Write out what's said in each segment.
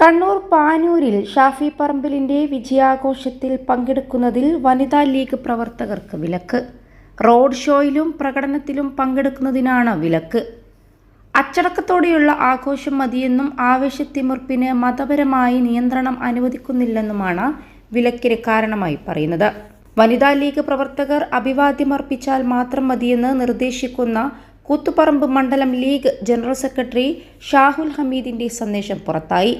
കണ്ണൂർ പാനൂരിൽ ഷാഫി പറമ്പിലിന്റെ വിജയാഘോഷത്തിൽ പങ്കെടുക്കുന്നതിൽ വനിതാ ലീഗ് പ്രവർത്തകർക്ക് വിലക്ക്. റോഡ് ഷോയിലും പ്രകടനത്തിലും പങ്കെടുക്കുന്നതിനാണ് വിലക്ക്. അച്ചടക്കത്തോടെയുള്ള ആഘോഷം മതിയെന്നും ആവേശത്തിമിർപ്പിന് മതപരമായി നിയന്ത്രണം അനുവദിക്കുന്നില്ലെന്നുമാണ് വിലക്കിന് കാരണമായി പറയുന്നത്. വനിതാ ലീഗ് പ്രവർത്തകർ അഭിവാദ്യമർപ്പിച്ചാൽ മാത്രം മതിയെന്ന് നിർദ്ദേശിക്കുന്ന കൂത്തുപറമ്പ് മണ്ഡലം ലീഗ് ജനറൽ സെക്രട്ടറി ഷാഹുൽ ഹമീദിന്റെ സന്ദേശം പുറത്തായി.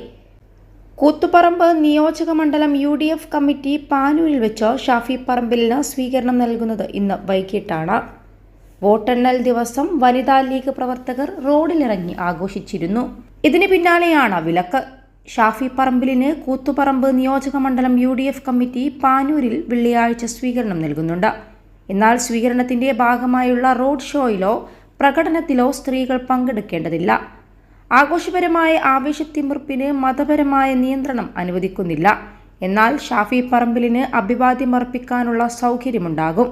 കൂത്തുപറമ്പ് നിയോജക മണ്ഡലം യു ഡി എഫ് കമ്മിറ്റി പാനൂരിൽ വെച്ച് ഷാഫി പറമ്പിലിന് സ്വീകരണം നൽകുന്നത് ഇന്ന് വൈകിട്ടാണ്. വോട്ടെണ്ണൽ ദിവസം വനിതാ ലീഗ് പ്രവർത്തകർ റോഡിലിറങ്ങി ആഘോഷിച്ചിരുന്നു. ഇതിന് പിന്നാലെയാണ് വിലക്ക്. ഷാഫി പറമ്പിലിന് കൂത്തുപറമ്പ് നിയോജക മണ്ഡലം യു ഡി എഫ് കമ്മിറ്റി പാനൂരിൽ വെള്ളിയാഴ്ച സ്വീകരണം നൽകുന്നുണ്ട്. എന്നാൽ സ്വീകരണത്തിന്റെ ഭാഗമായുള്ള റോഡ് ഷോയിലോ പ്രകടനത്തിലോ സ്ത്രീകൾ പങ്കെടുക്കേണ്ടതില്ല. ആഘോഷപരമായ ആവേശത്തിമിർപ്പിന് മതപരമായ നിയന്ത്രണം അനുവദിക്കുന്നില്ല. എന്നാൽ ഷാഫി പറമ്പിലിന് അഭിവാദ്യമർപ്പിക്കാനുള്ള സൗകര്യമുണ്ടാകും.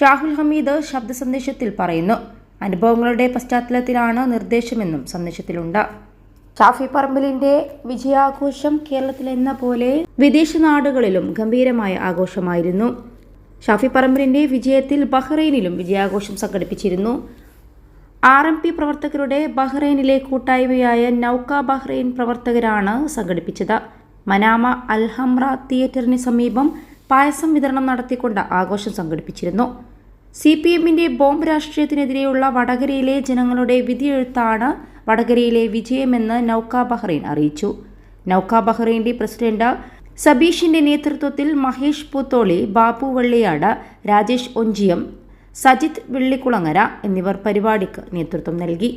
ഷാഹുൽ ഹമീദ് ശബ്ദ സന്ദേശത്തിൽ പറയുന്നു അനുഭവങ്ങളുടെ പശ്ചാത്തലത്തിലാണ് നിർദ്ദേശമെന്നും സന്ദേശത്തിലുണ്ട്. ഷാഫി പറമ്പിലിന്റെ വിജയാഘോഷം കേരളത്തിലെന്ന പോലെ വിദേശ നാടുകളിലും ഗംഭീരമായ ആഘോഷമായിരുന്നു. ഷാഫി പറമ്പിലിന്റെ വിജയത്തിൽ ബഹ്റൈനിലും വിജയാഘോഷം സംഘടിപ്പിച്ചിരുന്നു. ആർ എം പി പ്രവർത്തകരുടെ ബഹ്റൈനിലെ കൂട്ടായ്മയായ നൌക്ക ബഹ്റൈൻ പ്രവർത്തകരാണ് സംഘടിപ്പിച്ചത്. മനാമ അൽഹംറ തിയേറ്ററിന് സമീപം പായസം വിതരണം നടത്തിക്കൊണ്ട് ആഘോഷം സംഘടിപ്പിച്ചിരുന്നു. സി പി എമ്മിന്റെ ബോംബ് രാഷ്ട്രീയത്തിനെതിരെയുള്ള വടകരയിലെ ജനങ്ങളുടെ വിധിയെഴുത്താണ് വടകരയിലെ വിജയമെന്ന് നൌക്ക ബഹ്റൈൻ അറിയിച്ചു. നൌക്ക ബഹ്റൈന്റെ പ്രസിഡന്റ് സബീഷിന്റെ നേതൃത്വത്തിൽ മഹേഷ് പൂത്തോളി ബാപ്പു വള്ളിയാട് രാജേഷ് ഒഞ്ചിയം സജിത് വെള്ളിക്കുളങ്ങര എന്നിവർ പരിപാടിക്ക് നേതൃത്വം നൽകി.